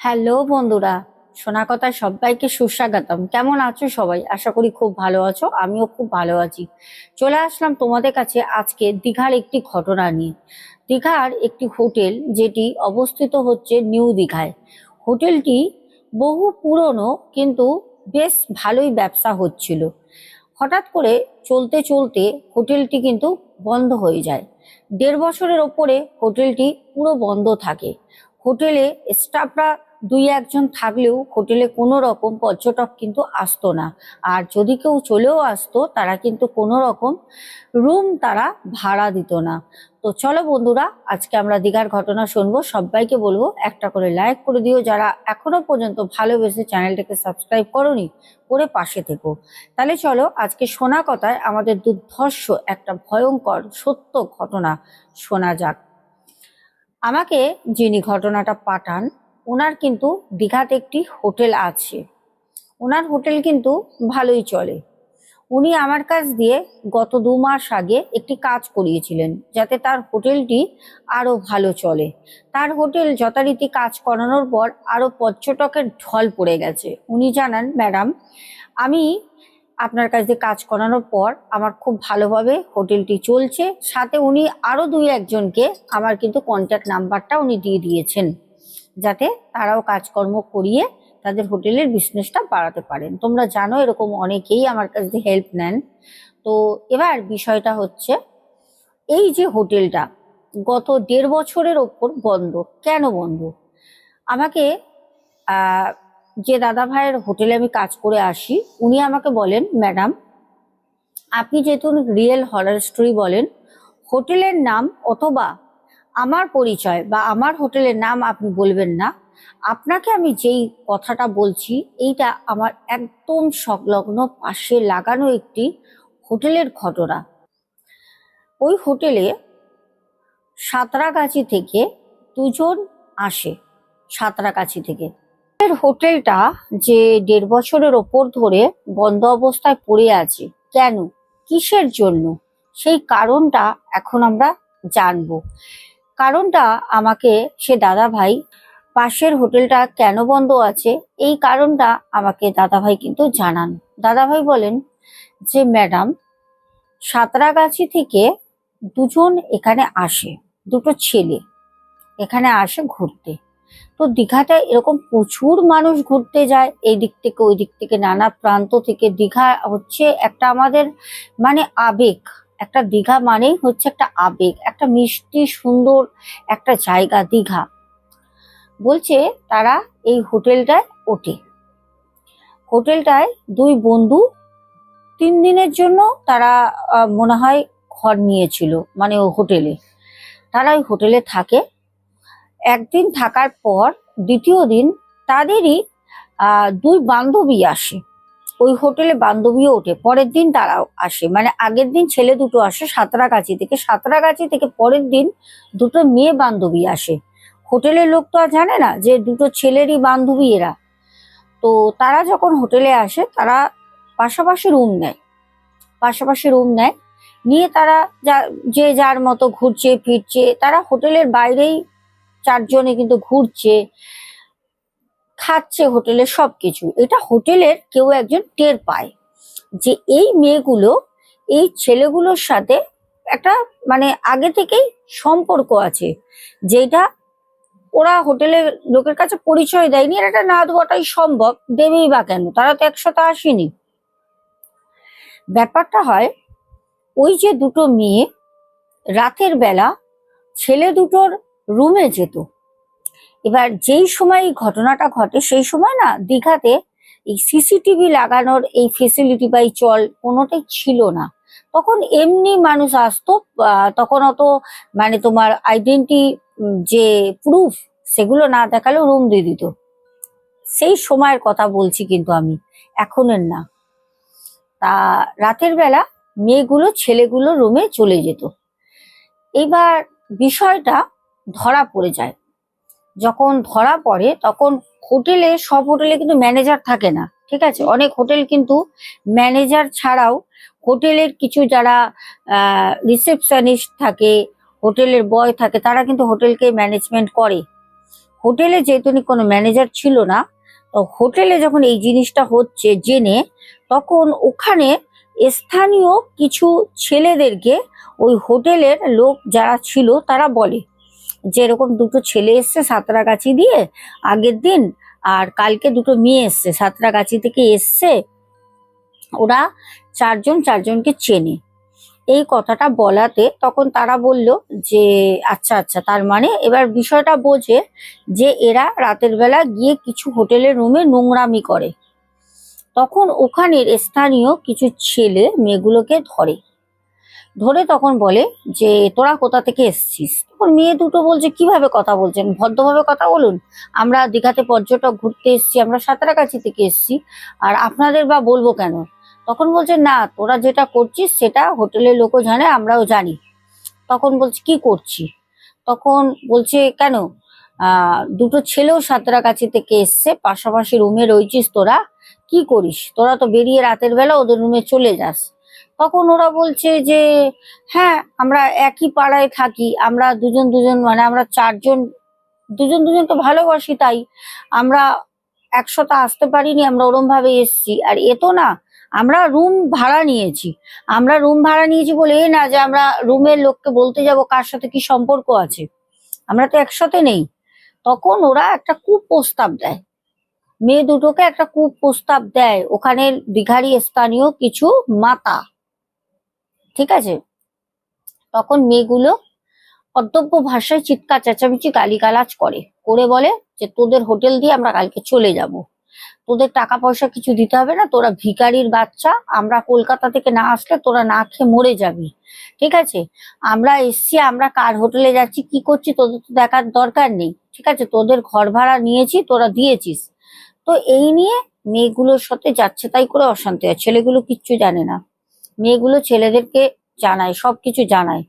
Hello বন্ধুরা শোনা কথা সবাইকে সুস্বাগতম। কেমন আছো সবাই? আশা করি খুব ভালো আছো, আমিও খুব ভালো আছি। চলে আসলাম তোমাদের কাছে আজকে দীঘার একটি ঘটনা নিয়ে। দীঘার একটি হোটেল যেটি অবস্থিত হচ্ছে নিউ দীঘায়। হোটেলটি বহু পুরনো কিন্তু বেশ ভালোই ব্যবসা হচ্ছিল। হঠাৎ করে চলতে চলতে হোটেলটি কিন্তু বন্ধ হয়ে যায়। দেড় বছরের ওপরে হোটেলটি পুরো বন্ধ থাকে। হোটেলে স্টাফরা দুই একজন থাকলেও হোটেলে কোনো রকম পর্যটক কিন্তু আসতো না। আর যদি কেউ চলেও আসতো, তারা কিন্তু কোনো রকম রুম তারা ভাড়া দিত না। তো চলো বন্ধুরা, আজকে আমরা দীঘার ঘটনা শুনব। সবাইকে বলব, একটা করে লাইক করে দিও। যারা এখনও পর্যন্ত ভালোবেসে চ্যানেলটাকে সাবস্ক্রাইব করনি, করে পাশে থেকো। তাহলে চলো, আজকে শোনা কথায় আমাদের দুর্ধর্ষ একটা ভয়ঙ্কর সত্য ঘটনা শোনা যাক। আমাকে যিনি ঘটনাটা পাঠান ওনার কিন্তু দীঘাতে একটি হোটেল আছে। ওনার হোটেল কিন্তু ভালোই চলে। উনি আমার কাছ দিয়ে গত দু মাস আগে একটি কাজ করিয়েছিলেন যাতে তার হোটেলটি আরও ভালো চলে। তার হোটেল যথারীতি কাজ করানোর পর আরও পর্যটকের ঢল পড়ে গেছে। উনি জানান, ম্যাডাম, আমি আপনার কাছ দিয়ে কাজ করানোর পর আমার খুব ভালোভাবে হোটেলটি চলছে। সাথে উনি আরও দুই একজনকে আমার কিন্তু কন্ট্যাক্ট নাম্বারটা উনি দিয়ে দিয়েছেন। যাতে তারাও কাজকর্ম করিয়ে তাদের হোটেলের বিজনেসটা বাড়াতে পারেন। তোমরা জানো এরকম অনেকেই আমার কাছ থেকে হেল্প নেন। তো এবার বিষয়টা হচ্ছে, এই যে হোটেলটা গত দেড় বছরের ওপর বন্ধ। কেন বন্ধ? আমাকে যে দাদা ভাইয়ের হোটেলে আমি কাজ করে আসি, উনি আমাকে বলেন, ম্যাডাম, আপনি যেহেতু রিয়েল হরার স্টোরি বলেন, হোটেলের নাম অথবা আমার পরিচয় বা আমার হোটেলের নাম আপনি বলবেন না, আপনাকে আমি যেই কথাটা বলছি, এইটা আমার একদম সংলগ্ন পাশে লাগানো একটি হোটেলের ঘটনা। ওই হোটেলে সাঁতরাগাছি থেকে দুজন আসে, সাঁতরাগাছি থেকে। এর হোটেলটা যে দেড় বছরের ওপর ধরে বন্ধ অবস্থায় পড়ে আছে, কেন? কিসের জন্য? সেই কারণটা এখন আমরা জানব। কারণটা আমাকে সে দাদা ভাই পাশের হোটেলটা কেন বন্ধ আছে, এই কারণটা আমাকে দাদা ভাই কিন্তু জানান। দাদা ভাই বলেন যে, ম্যাডাম, সাঁতরাগাছি থেকে দুজন এখানে আসে, দুটো ছেলে এখানে আসে ঘুরতে। তো দীঘাটা এরকম প্রচুর মানুষ ঘুরতে যায় এই দিক থেকে ওই দিক থেকে নানা প্রান্ত থেকে দীঘা হচ্ছে একটা আমাদের মানে আবেগ একটা দীঘা মানেই হচ্ছে একটা আবেগ, একটা মিষ্টি, সুন্দর একটা জায়গা দীঘা। বলছে তারা এই হোটেলটায় ওঠে। হোটেলটায় দুই বন্ধু তিন দিনের জন্য তারা মনে হয় ঘর নিয়েছিল মানে ও হোটেলে। তারা ওই হোটেলে থাকে। একদিন থাকার পর দ্বিতীয় দিন তাদেরই দুই বান্ধবী আসে। ওই হোটেলে বান্ধবীও ওঠে। পরের দিন তারাও আসে। মানে আগের দিন ছেলে দুটো আসে সাঁতরাগাছি থেকে। সাঁতরাগাছি থেকে পরের দিন দুটো মেয়ে বান্ধবী আসে। হোটেলের লোক তো আর জানে না যে দুটো ছেলেরই বান্ধবী এরা। তো তারা যখন হোটেলে আসে, তারা পাশাপাশি রুম নেয়। পাশাপাশি রুম নেয়। নিয়ে তারা যা- যে যার মতো ঘুরছে, ফিরছে, তারা হোটেলের বাইরেই চারজনে কিন্তু ঘুরছে। খাচ্ছে হোটেলের সবকিছু। এটা হোটেলের কেউ একজন টের পায় যে এই মেয়েগুলো, এই ছেলেগুলোর সাথে একটা মানে আগে থেকেই সম্পর্ক আছে, যেটা ওরা হোটেলের লোকের কাছে পরিচয় দেয়নি আর এটা না দেওয়াটাই সম্ভব, দেবেই বা কেন? তারা তো একসাথে আসেনি। ব্যাপারটা হয়, ওই যে দুটো মেয়ে রাতের বেলা ছেলে দুটোর রুমে যেত। এবার যেই সময় এই ঘটনাটা ঘটে, সেই সময় না দীঘাতে এই সিসিটিভি লাগানোর এই ফেসিলিটি বা এই চল কোনোটাই ছিল না। তখন এমনি মানুষ আসতো তখন অত মানে তোমার আইডেন্টি যে প্রুফ সেগুলো না দেখালেও রুম দিয়ে দিত। সেই সময়ের কথা বলছি কিন্তু আমি, এখনের না। তা রাতের বেলা মেয়েগুলো, ছেলেগুলো রুমে চলে যেত। এবার বিষয়টা ধরা পড়ে যায়। যখন ধরা পড়ে, তখন হোটেলে, সব হোটেলে কিন্তু ম্যানেজার থাকে না, ঠিক আছে? অনেক হোটেল কিন্তু ম্যানেজার ছাড়াও হোটেলের কিছু যারা রিসেপশনিস্ট থাকে, হোটেলের বয় থাকে, তারা কিন্তু হোটেলকে ম্যানেজমেন্ট করে। হোটেলে যেহেতু কোনো ম্যানেজার ছিল না, তো হোটেলে যখন এই জিনিসটা হচ্ছে জেনে, তখন ওখানে স্থানীয় কিছু ছেলেদেরকে ওই হোটেলের লোক যারা ছিল, তারা বলে। যে এরকম দুটো ছেলে এসছে সাঁতরাগাছি দিয়ে আগের দিন, আর কালকে দুটো মেয়ে এসছে সাঁতরাগাছি থেকে এসছে, ওরা চারজন চারজনকে চেনে। এই কথাটা বলাতে তখন তারা বলল যে আচ্ছা আচ্ছা তার মানে এবার বিষয়টা বোঝে যে এরা রাতের বেলা গিয়ে কিছু হোটেলের রুমে নোংরামি করে। তখন ওখানের স্থানীয় কিছু ছেলে মেয়েগুলোকে ধরে। ধরে তখন বলে যে, তোরা কোথা থেকে এসছিস? তখন মেয়ে দুটো বলছে, কীভাবে কথা বলছেন ভদ্রভাবে কথা বলুন। আমরা দীঘাতে পর্যটক ঘুরতে এসেছি, আমরা সাঁতরাগাছি থেকে এসেছি, আর আপনাদের বা বলব কেন? তখন বলছে, না, তোরা যেটা করছিস সেটা হোটেলের লোকও জানে, আমরাও জানি। তখন বলছে, কি করছি? তখন বলছে, কেন? দুটো ছেলেও সাঁতরাগাছি থেকে এসছে, পাশাপাশি রুমে রয়েছিস তোরা, কি করিস? তোরা তো বেরিয়ে রাতের বেলা ওদের রুমে চলে যাস। তখন ওরা বলছে যে হ্যাঁ আমরা একই পাড়ায় থাকি। আমরা দুজন দুজন মানে আমরা চারজন, দুজন দুজনকে ভালোবাসি তাই। আমরা একসাথে আসতে পারিনি, আমরা ওরম ভাবে এসছি। আর এ তো না, আমরা রুম ভাড়া নিয়েছি। আমরা রুম ভাড়া নিয়েছি বলে এ না যে আমরা রুমের লোককে বলতে যাব কার সাথে কি সম্পর্ক আছে। আমরা তো একসাথে নেই। তখন ওরা একটা কূপ প্রস্তাব দেয়। মেয়ে দুটোকে একটা কূপ প্রস্তাব দেয়। ওখানের দীঘারি স্থানীয় কিছু মাতা। ঠিক আছে? তখন মেয়েগুলো অদ্যব্য ভাষায় চিৎকার, চেঁচামেচি, গালিগালাজ করে। করে বলে যে, তোদের হোটেল দিয়ে আমরা কালকে চলে যাব। তোদের টাকা পয়সা কিছু দিতে হবে না। তোরা ভিখারির বাচ্চা। আমরা কলকাতা থেকে না আসলে তোরা না খেয়ে মরে যাবি। ঠিক আছে? আমরা এসছি, আমরা কার হোটেলে যাচ্ছি, কি করছি তোদের তো দেখার দরকার নেই। ঠিক আছে? তোদের ঘর ভাড়া নিয়েছি, তোরা দিয়েছিস। তো এই নিয়ে মেয়েগুলোর সাথে যাচ্ছে তাই করে অশান্তি হয়। ছেলেগুলো কিচ্ছু জানে না। মেয়েগুলো ছেলেদেরকে জানায়, সবকিছু জানায়।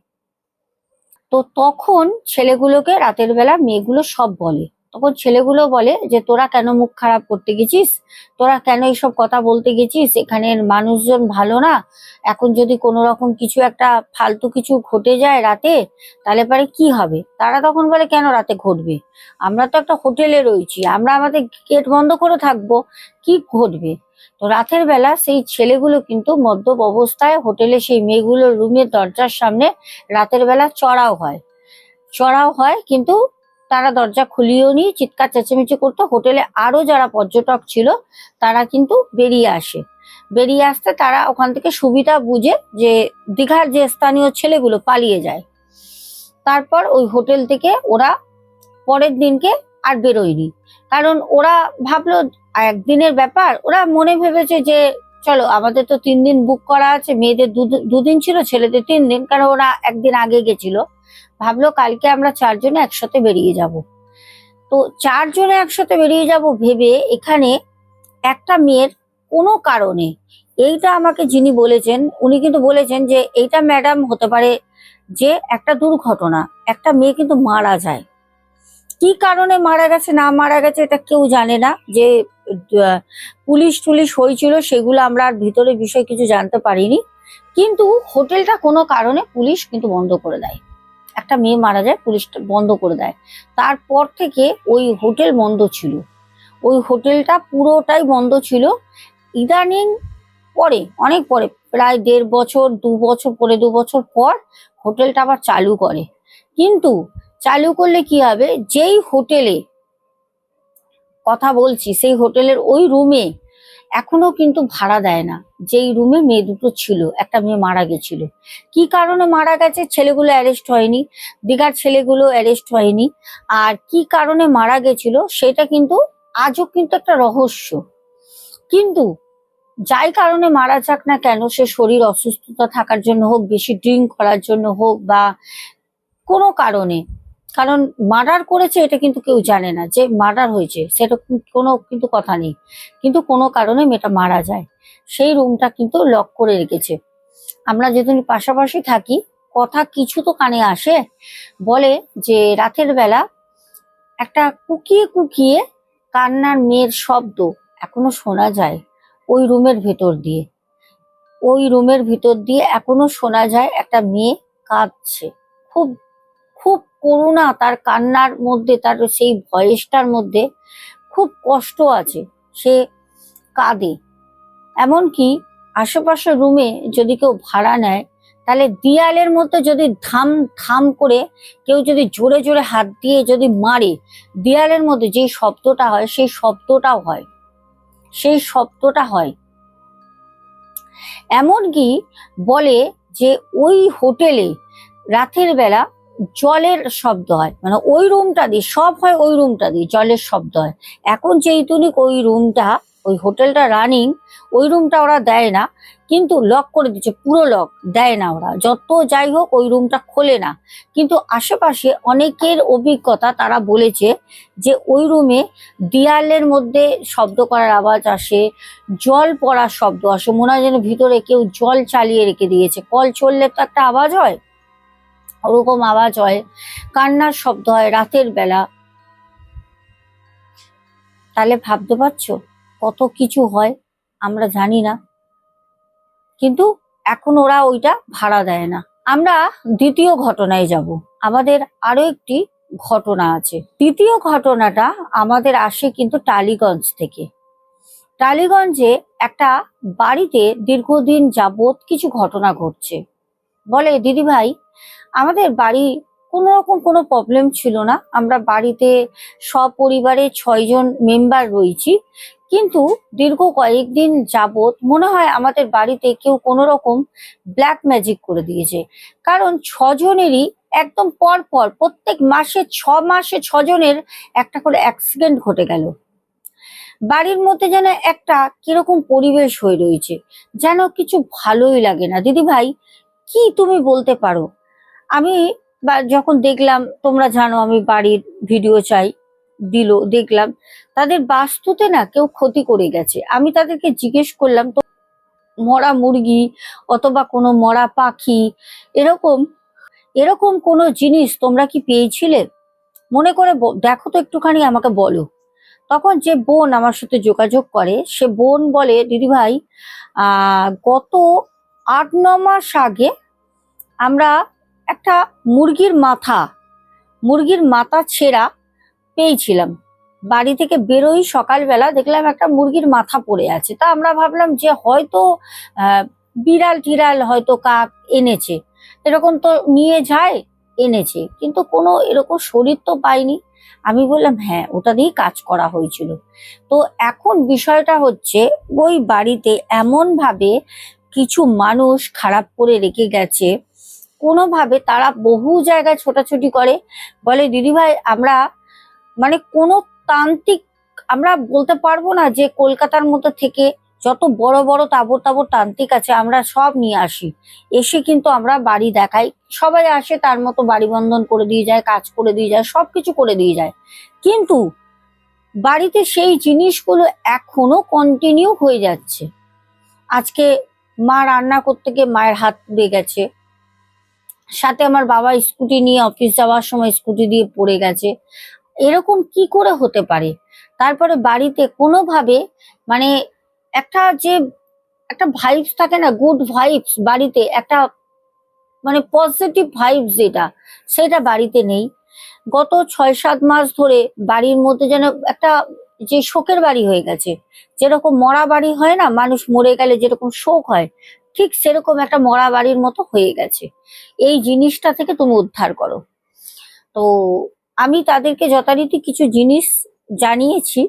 তো তখন ছেলেগুলোকে রাতের বেলা মেয়েগুলো সব বলে। তখন ছেলেগুলো বলে যে, তোরা কেন মুখ খারাপ করতে গেছিস? তোরা কেন এইসব কথা বলতে গেছিস? এখানের মানুষজন ভালো না। এখন যদি কোনো রকম কিছু একটা ফালতু কিছু ঘটে যায় রাতে, তাহলে পরে কি হবে? তারা তখন বলে, কেন রাতে ঘটবে? আমরা তো একটা হোটেলে রয়েছি। আমরা আমাদের গেট বন্ধ করে থাকব। কি ঘটবে? তো রাতের বেলা সেই ছেলেগুলো কিন্তু মদ্যপ অবস্থায় হোটেলে সেই মেয়েগুলোর রুমের দরজার সামনে রাতের বেলা চড়াও হয়। চড়াও হয় কিন্তু তারা দরজা খুলিয়েও নি, চিৎকার চেঁচামেচি করতো। হোটেলে আরও যারা পর্যটক ছিল, তারা কিন্তু বেরিয়ে আসে। বেরিয়ে আসতে তারা ওখান থেকে সুবিধা বুঝে যে দীঘার যে স্থানীয় ছেলেগুলো পালিয়ে যায়। তারপর ওই হোটেল থেকে ওরা পরের দিনকে আর বেরোয়নি। কারণ ওরা ভাবলো একদিনের ব্যাপার? ওরা মনে ভেবেছে যে, চলো, আমাদের তো তিন দিন বুক করা আছে, মেয়েদের দুদিন ছিল, ছেলেদের তিন দিন, কারণ ওরা একদিন আগে গেছিল। ভাবলো, কালকে আমরা চারজনে একসাথে বেরিয়ে যাব। তো চারজনে একসাথে বেরিয়ে যাব ভেবে এখানে একটা মেয়ের কোনো কারণে, এইটা আমাকে যিনি বলেছেন, উনি কিন্তু বলেছেন যে, এইটা ম্যাডাম হতে পারে যে, একটা দুর্ঘটনা, একটা মেয়ে কিন্তু মারা যায়। কি কারণে মারা গেছে, না মারা গেছে এটা কেউ জানে না। যে পুলিশ টুলিশ হয়েছিল সেগুলো আমরা আর ভিতরে বিষয় কিছু জানতে পারিনি। কিন্তু হোটেলটা কোনো কারণে পুলিশ কিন্তু বন্ধ করে দেয়। একটা মেয়ে মারা যায় পুলিশ বন্ধ করে দেয়। তারপর থেকে ওই হোটেল বন্ধ ছিল। ওই হোটেলটা পুরোটাই বন্ধ ছিল। ইদানিং পরে, অনেক পরে, প্রায় দেড় বছর, দু বছর, পরে দু বছর পর হোটেলটা আবার চালু করে। কিন্তু চালু করলে কি হবে? যেই হোটেলে কথা বলছি, সেই হোটেলের ওই রুমে এখনও কিন্তু ভাড়া দেয় না। যেই রুমে মেয়ে দুটো ছিল, একটা মেয়ে মারা গেছিল। কি কারণে মারা গেছে? ছেলেগুলো অ্যারেস্ট হয়নি, দীঘার ছেলেগুলো অ্যারেস্ট হয়নি। আর কি কারণে মারা গেছিল, সেটা কিন্তু আজও কিন্তু একটা রহস্য। কিন্তু যাই কারণে মারা যাক না কেন, সে শরীর অসুস্থতা থাকার জন্য হোক, বেশি ড্রিঙ্ক করার জন্য হোক বা কোনো কারণে কারণ মার্ডার করেছে এটা কিন্তু কেউ জানে না যে মার্ডার হয়েছে, সেটা কোনো কিন্তু কথা নেই। কিন্তু কোনো কারণে মেয়েটা মারা যায়। সেই রুমটা কিন্তু লক করে রেখেছে। আমরা যেদিন পাশাপাশি থাকি, কথা কিছু তো কানে আসে, বলে যে রাতের বেলা একটা কুকিয়ে কুকিয়ে কান্নার মেয়ের শব্দ এখনও শোনা যায় ওই রুমের ভেতর দিয়ে। ওই রুমের ভিতর দিয়ে এখনও শোনা যায় একটা মেয়ে কাঁদছে। খুব খুব করুণা, তার কান্নার মধ্যে, তার সেই ভয়েসটার মধ্যে খুব কষ্ট আছে। সে কাঁদে। এমনকি আশেপাশের রুমে যদি কেউ ভাড়া নেয়, তাহলে দেয়ালের মধ্যে যদি ধাম ধাম করে কেউ যদি জোরে জোরে হাত দিয়ে যদি মারে, দেয়ালের মধ্যে যে শব্দটা হয়, সেই শব্দটাও হয়। সেই শব্দটা হয়। এমনকি বলে যে ওই হোটেলে রাতের বেলা জলের শব্দ হয়। মানে ওই রুমটা দিয়ে, সব হয় ওই রুমটা দিয়ে, জলের শব্দ হয়। এখন যেইটুনিক ওই রুমটা ওই হোটেলটা রানিং ওই রুমটা ওরা দেয় না। কিন্তু লক করে দিচ্ছে পুরো লক দেয় না ওরা। যত যাই হোক, ওই রুমটা খোলে না। কিন্তু আশেপাশে অনেকের অভিজ্ঞতা তারা বলেছে যে ওই রুমে দেয়ালের মধ্যে শব্দ করার আওয়াজ আসে, জল পড়ার শব্দ আসে। মনে হয় যেন ভিতরে কেউ জল চালিয়ে রেখে দিয়েছে। কল চললে তো একটা আওয়াজ হয়। ওরকম আওয়াজ হয় কান্নার শব্দ হয় রাতের বেলা। তাহলে ভাবতে পারছ কত কিছু হয়? আমরা জানি না। কিন্তু এখন ওরা ওইটা ভাড়া দেয় না। আমরা দ্বিতীয় ঘটনায় যাব। আমাদের আরও একটি ঘটনা আছে। দ্বিতীয় ঘটনাটা আমাদের আসে কিন্তু টালিগঞ্জ থেকে। টালিগঞ্জে একটা বাড়িতে দীর্ঘদিন যাবত কিছু ঘটনা ঘটছে। বলে দিদি ভাই আমাদের বাড়ি কোনো রকম কোনো প্রবলেম ছিল না। আমরা বাড়িতে সপরিবারে ছয়জন মেম্বার রয়েছি। কিন্তু দীর্ঘ কয়েকদিন যাবৎ মনে হয় আমাদের বাড়িতে কেউ কোনো রকম ব্ল্যাক ম্যাজিক করে দিয়েছে। কারণ ছজনেরই একদম পর পর, প্রত্যেক মাসে ছ মাসে ছজনের একটা করে অ্যাক্সিডেন্ট ঘটে গেল। বাড়ির মধ্যে যেন একটা কীরকম পরিবেশ হয়ে রয়েছে, যেন কিছু ভালোই লাগে না। দিদি ভাই কি তুমি বলতে পারো? আমি বা যখন দেখলাম, তোমরা জানো আমি বাড়ির ভিডিও চাই, দিল, দেখলাম, তাদের বাস্তুতে না কেউ ক্ষতি করে গেছে। আমি তাদেরকে জিজ্ঞেস করলাম, তো মরা মুরগি অথবা কোনো মরা পাখি, এরকম এরকম কোনো জিনিস তোমরা কি পেয়েছিলে? মনে করে দেখো তো একটুখানি আমাকে বলো। তখন যে বোন আমার সাথে যোগাযোগ করে, সে বোন বলে, দিদি ভাই, আহ, গত আট, ন মাস আগে আমরা একটা মুরগির মাথা মুরগির মাথা ছেঁড়া পেয়েছিলাম। বাড়ি থেকে বেরোই সকালবেলা দেখলাম একটা মুরগির মাথা পড়ে আছে। তা আমরা ভাবলাম যে হয়তো বিড়াল টিড়াল হয়তো কাক এনেছে। এরকম তো নিয়ে যায়, এনেছে। কিন্তু কোনো এরকম শরীর তো পাইনি। আমি বললাম হ্যাঁ ওটা দিয়েই কাজ করা হয়েছিল। তো এখন বিষয়টা হচ্ছে, ওই বাড়িতে এমন ভাবে কিছু মানুষ খারাপ করে রেখে গেছে কোনোভাবে তারা বহু জায়গায় ছোটাছুটি করে। বলে, দিদিভাই, আমরা মানে কোনো তান্ত্রিক, আমরা বলতে পারব না যে কলকাতার মতো থেকে যত বড় বড় তাবর তাবর তান্ত্রিক আছে, আমরা সব নিয়ে আসি। এসে কিন্তু আমরা বাড়ি দেখাই। সবাই আসে, তার মতো বাড়ি বন্ধন করে দিয়ে যায়, কাজ করে দিয়ে যায়, সবকিছু করে দিয়ে যায়। কিন্তু বাড়িতে সেই জিনিসগুলো এখনও কন্টিনিউ হয়ে যাচ্ছে। আজকে মা রান্না করতে গিয়ে মায়ের হাত পুড়ে গেছে। সাথে আমার বাবা স্কুটি নিয়ে অফিস যাওয়ার সময় স্কুটি দিয়ে পড়ে গেছে। এরকম কি করে হতে পারে? তারপরে বাড়িতে কোনোভাবে মানে একটা যে একটা ভাইবস থাকে না গুড ভাইবস বাড়িতে, একটা মানে পজিটিভ ভাইবস যেটা, সেটা বাড়িতে নেই। গত ছয় সাত মাস ধরে বাড়ির মধ্যে যেন একটা যে শোকের বাড়ি হয়ে গেছে, যেরকম মরা বাড়ি হয় না, মানুষ মরে গেলে যেরকম শোক হয় ঠিক সেরকম একটা মরা বাড়ির মতো হয়ে গেছে। এই জিনিসটা থেকে তুমি উদ্ধার করো। তো আমি তাদেরকে যথারীতি কিছু জিনিস জানিয়েছি।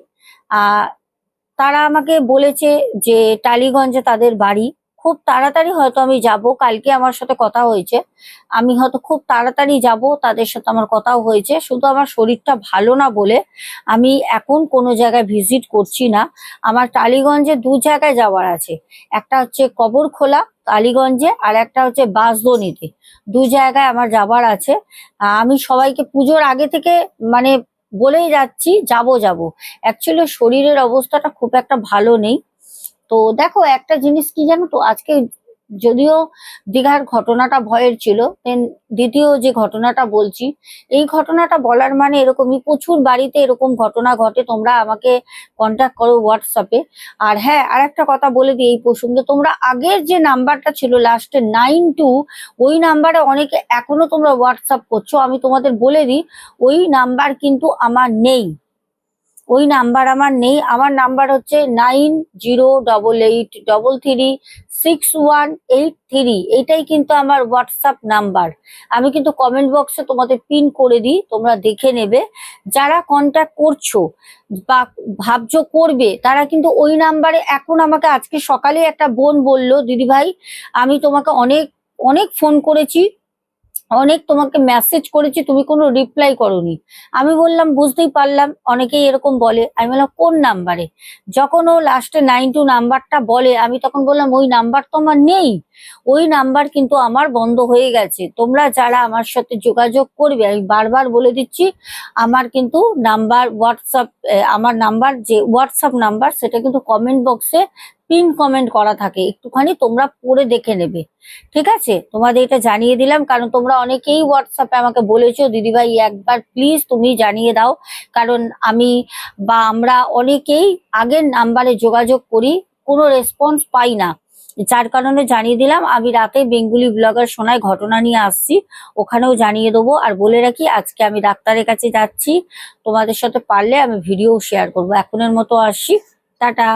আহ, তারা আমাকে বলেছে যে টালিগঞ্জে তাদের বাড়ি খুব তাড়াতাড়ি হয়তো আমি যাব। কালকে আমার সাথে কথা হয়েছে। আমি হয়তো খুব তাড়াতাড়ি যাব, তাদের সাথে আমার কথাও হয়েছে। শুধু আমার শরীরটা ভালো না বলে আমি এখন কোনো জায়গায় ভিজিট করছি না। আমার টালিগঞ্জে দু জায়গায় যাওয়ার আছে। একটা হচ্ছে কবর খোলা টালিগঞ্জে আর একটা হচ্ছে বাঁশদনিতে দু জায়গায় আমার যাবার আছে। আমি সবাইকে পুজোর আগে থেকে মানে বলেই যাচ্ছি, যাব যাব। অ্যাকচুয়ালি শরীরের অবস্থাটা খুব একটা ভালো নেই। তো দেখো, একটা জিনিস কি জানো তো, আজকে যদিও দীঘার ঘটনাটা ভয়ের ছিল দেন দ্বিতীয় যে ঘটনাটা বলছি, এই ঘটনাটা বলার মানে এরকমই, প্রচুর বাড়িতে এরকম ঘটনা ঘটে, তোমরা আমাকে কন্ট্যাক্ট করো হোয়াটসঅ্যাপে আর হ্যাঁ আর একটা কথা বলে দিই এই প্রসঙ্গে, তোমরা আগের যে নাম্বারটা ছিল লাস্টে নাইন টু ওই নাম্বারে অনেকে এখনও তোমরা হোয়াটসঅ্যাপ করছ, আমি তোমাদের বলে দিই, ওই নাম্বার কিন্তু আমার নেই। ওই নাম্বার আমার নেই। আমার নাম্বার হচ্ছে nine zero double eight double three six one eight three. এইটাই কিন্তু আমার হোয়াটসঅ্যাপ নাম্বার। আমি কিন্তু কমেন্ট বক্সে তোমাদের পিন করে দিই, তোমরা দেখে নেবে। যারা কন্ট্যাক্ট করছ বা ভাবছ করবে, তারা কিন্তু ওই নাম্বারে এখন আমাকে আজকে সকালে একটা বোন বলল দিদি ভাই আমি তোমাকে অনেক অনেক ফোন করেছি। অনেক তোমাকে মেসেজ করেছি, তুমি কোনো রিপ্লাই করনি। আমি বললাম, বুঝতেই পারলাম। অনেকেই এরকম বলে। আমি বললাম, কোন নাম্বারে যখন ও লাস্টে নাইন টু নাম্বারটা বলে, আমি তখন বললাম, ওই নাম্বার তো আমার নেই। ওই নাম্বার কিন্তু আমার বন্ধ হয়ে গেছে। তোমরা যারা আমার সাথে যোগাযোগ করবে, আমি বারবার বলে দিচ্ছি, আমার কিন্তু নাম্বার হোয়াটসঅ্যাপ আমার নাম্বার যে হোয়াটসঅ্যাপ নাম্বার সেটা কিন্তু কমেন্ট বক্সে পিন কমেন্ট করা থাকে, একটুখানি তোমরা পড়ে দেখে নেবে। ঠিক আছে? তোমাদের এটা জানিয়ে দিলাম, কারণ তোমরা অনেকেই হোয়াটসঅ্যাপে আমাকে বলেছ, দিদিভাই, একবার প্লিজ তুমি জানিয়ে দাও। কারণ আমি বা আমরা অনেকেই আগের নাম্বারে যোগাযোগ করি, কোনো রেসপন্স পাই না। যার কারণে জানিয়ে দিলাম, আমি রাতে বেঙ্গুলি ব্লগার শোনায় ঘটনা নিয়ে আসছি, ওখানেও জানিয়ে দেবো। আর বলে রাখি, আজকে আমি ডাক্তারের কাছে যাচ্ছি, তোমাদের সাথে পারলে আমি ভিডিও শেয়ার করব। এখনের মতো আসছি, টাটা।